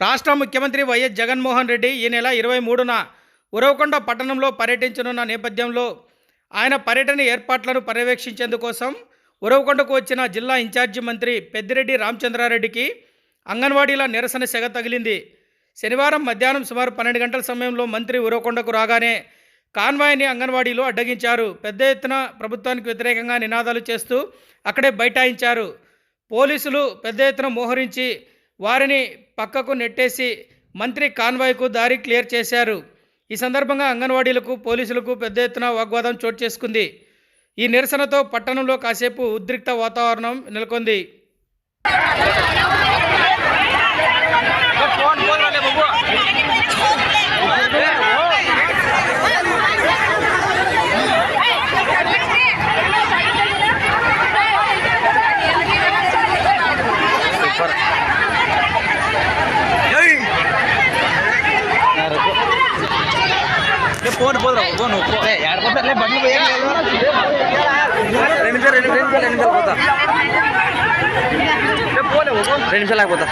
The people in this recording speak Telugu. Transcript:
రాష్ట్ర ముఖ్యమంత్రి వైఎస్ జగన్మోహన్ రెడ్డి ఈ నెల ఇరవై మూడున ఉరవకొండ పట్టణంలో పర్యటించనున్న నేపథ్యంలో ఆయన పర్యటన ఏర్పాట్లను పర్యవేక్షించేందుకోసం ఉరవకొండకు వచ్చిన జిల్లా ఇన్ఛార్జి మంత్రి పెద్దిరెడ్డి రామచంద్రారెడ్డికి అంగన్వాడీల నిరసన సెగ తగిలింది. శనివారం మధ్యాహ్నం సుమారు పన్నెండు గంటల సమయంలో మంత్రి ఉరవకొండకు రాగానే కాన్వాయ్ని అంగన్వాడీలో అడ్డగించారు. పెద్ద ఎత్తున ప్రభుత్వానికి వ్యతిరేకంగా నినాదాలు చేస్తూ అక్కడే బైఠాయించారు. పోలీసులు పెద్ద ఎత్తున మోహరించి వారిని పక్కకు నెట్టేసి మంత్రి కాన్వాయ్కు దారి క్లియర్ చేశారు. ఈ సందర్భంగా అంగన్వాడీలకు పోలీసులకు పెద్ద ఎత్తున వాగ్వాదం చోటు చేసుకుంది. ఈ నిరసనతో పట్టణంలో కాసేపు ఉద్రిక్త వాతావరణం నెలకొంది. ఫోన్ పోదురా. ఫోన్ ఎడపోతారులే బండ్లు పోయే రెండు నిమిషాలు రెండు నిమిషాలు రెండు నిమిషాలు పోతా. రెండు నిమిషాలు ఆగిపోతా.